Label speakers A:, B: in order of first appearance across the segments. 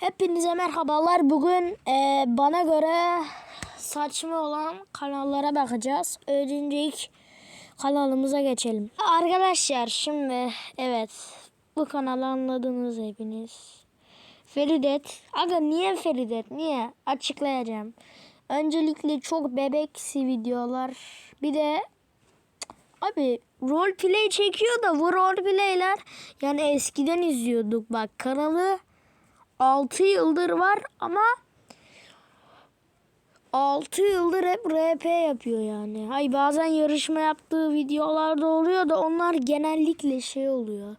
A: Hepinize merhabalar. Bugün e, bana göre saçma olan kanallara bakacağız. Önce ilk kanalımıza geçelim. Arkadaşlar şimdi evet bu kanalı anladınız hepiniz. Feridet. Aga niye Feridet? Niye? Açıklayacağım. Öncelikle çok bebeksi videolar. Bir de Abi role play çekiyor da bu role playler yani eskiden izliyorduk bak kanalı 6 yıldır var ama 6 yıldır hep RP yapıyor yani. Hay bazen yarışma yaptığı videolarda oluyor da onlar genellikle şey oluyor.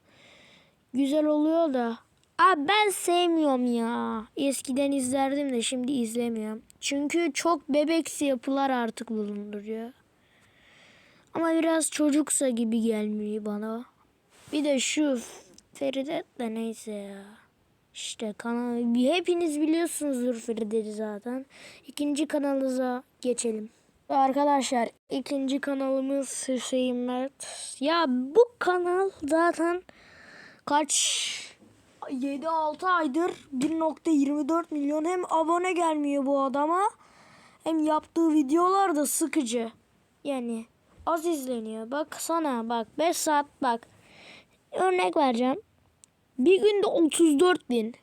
A: Güzel oluyor da. Abi ben sevmiyorum ya. Eskiden izlerdim de şimdi izlemiyorum. Çünkü çok bebeksi yapılar artık bulunduruyor. Ama biraz çocuksa gibi gelmiyor bana. Bir de şu Feridet de neyse ya. İşte kanal hepiniz biliyorsunuzdur Feridet'i zaten. İkinci kanalımıza geçelim. Arkadaşlar ikinci kanalımız Hüseyin Mert. Ya bu kanal zaten kaç 7-6 aydır 1.24 milyon hem abone gelmiyor bu adama hem yaptığı videolar da sıkıcı. Yani az izleniyor. Bak sana bak 5 saat bak. Örnek vereceğim. Bir günde 34 bin.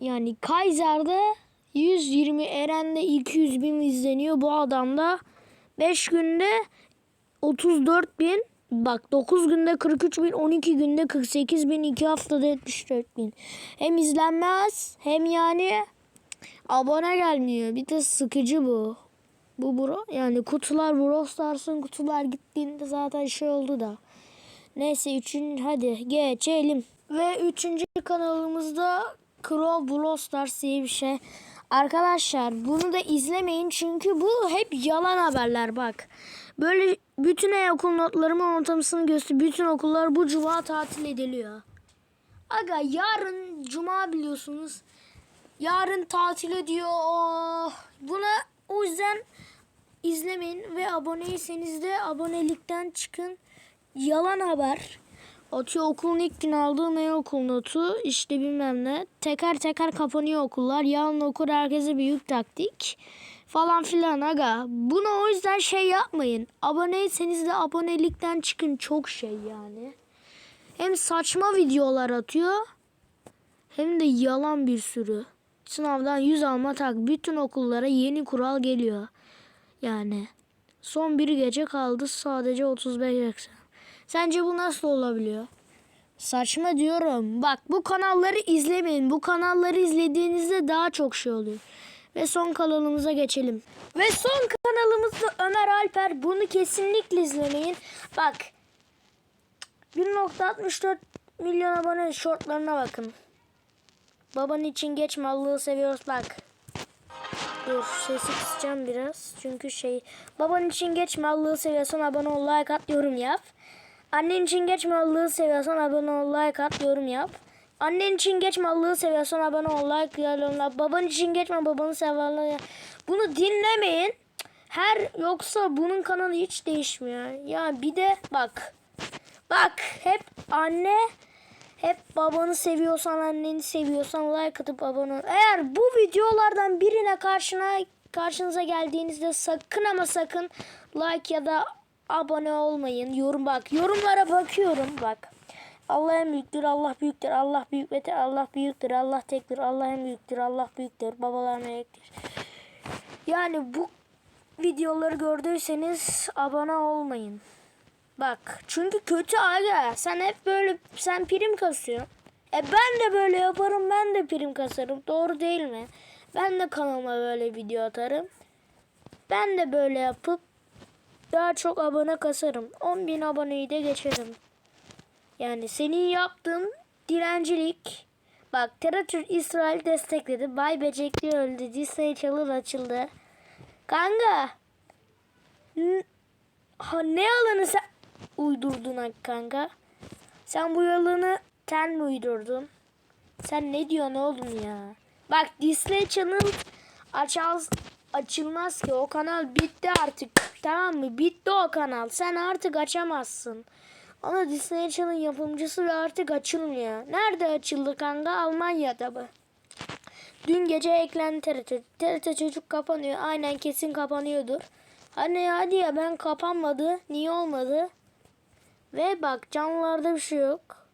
A: Yani Kaiser'de 120 Eren'de 200 bin izleniyor. Bu adamda 5 günde 34 bin. Bak 9 günde 43 bin, 12 günde 48 bin, 2 haftada 74 bin. Hem izlenmez hem yani abone gelmiyor. Bir de sıkıcı bu. Bu bro yani kutular Brawl Stars'ın kutular gittiğinde zaten şey oldu da. Neyse üçüncü hadi geçelim. Ve üçüncü kanalımızda Crow Brawl Stars diye bir şey. Arkadaşlar bunu da izlemeyin çünkü bu hep yalan haberler bak. Böyle bütün e-okul notlarımın ortalamasını göster. Bütün okullar bu cuma tatil ediliyor. Aga yarın cuma biliyorsunuz. Yarın tatil ediyor. Oh. Buna o yüzden izlemeyin ve aboneyseniz de abonelikten çıkın. Yalan haber. Atıyor okulun ilk gün aldığı ne okul notu işte bilmem ne. Teker teker kapanıyor okullar. Yarın okur herkese büyük taktik. Falan filan aga. Bunu o yüzden şey yapmayın. Aboneyseniz de abonelikten çıkın. Çok şey yani. Hem saçma videolar atıyor. Hem de yalan bir sürü. Sınavdan 100 alma tak. Bütün okullara yeni kural geliyor. Yani son bir gece kaldı sadece 35 eksen. Sence bu nasıl olabiliyor? Saçma diyorum. Bak bu kanalları izlemeyin. Bu kanalları izlediğinizde daha çok şey oluyor. Ve son kanalımıza geçelim. Ve son kanalımızda Ömer Alper. Bunu kesinlikle izlemeyin. Bak 1.64 milyon abone shortlarına bakın. Baban için geç mallığı seviyoruz bak. Dur sesi kısacağım biraz. Çünkü şey baban için geç mallığı seviyorsan abone ol like at yorum yap. Annen için geç mallığı seviyorsan abone ol like at yorum yap. Annen için geç mallığı seviyorsan abone ol like yorum yap. Baban için geçme babanı severler. Bunu dinlemeyin. Her yoksa bunun kanalı hiç değişmiyor. Ya bir de bak. Bak hep anne hep babanı seviyorsan, anneni seviyorsan like atıp abone ol. Eğer bu videolardan birine karşına karşınıza geldiğinizde sakın ama sakın like ya da abone olmayın. Yorum bak. Yorumlara bakıyorum bak. Allah en büyüktür, Allah büyüktür, Allah büyük ve te- Allah büyüktür, Allah tektir, Allah en büyüktür, Allah büyüktür, babalar melektir. Yani bu videoları gördüyseniz abone olmayın. Bak çünkü kötü aga. Sen hep böyle sen prim kasıyorsun. E ben de böyle yaparım ben de prim kasarım. Doğru değil mi? Ben de kanalıma böyle video atarım. Ben de böyle yapıp daha çok abone kasarım. 10.000 aboneyi de geçerim. Yani senin yaptığın dilencilik. Bak Terratür İsrail destekledi. Bay Becekli öldü. Disney Channel açıldı. Kanka. Ha, ne yalanı sen uydurdun kanka? Sen bu yalanı sen mi uydurdun? Sen ne diyorsun oğlum ya? Bak Disney Channel açaz, açılmaz ki. O kanal bitti artık. Tamam mı? Bitti o kanal. Sen artık açamazsın. Ama Disney Channel yapımcısı ve artık açılmıyor. Nerede açıldı kanka? Almanya'da mı? Dün gece eklendi TRT. TRT çocuk kapanıyor. Aynen kesin kapanıyordur. Hani hadi ya ben kapanmadı. Niye olmadı? Ve bak canlılarda bir şey yok.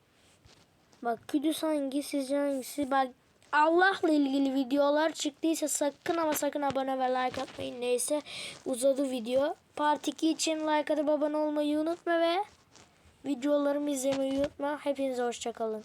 A: Bak Kudüs hangi sizce hangisi? Bak Allah'la ilgili videolar çıktıysa sakın ama sakın abone ve like atmayın. Neyse uzadı video. Part 2 için like atıp abone olmayı unutma ve videolarımı izlemeyi unutma. Hepinize hoşçakalın.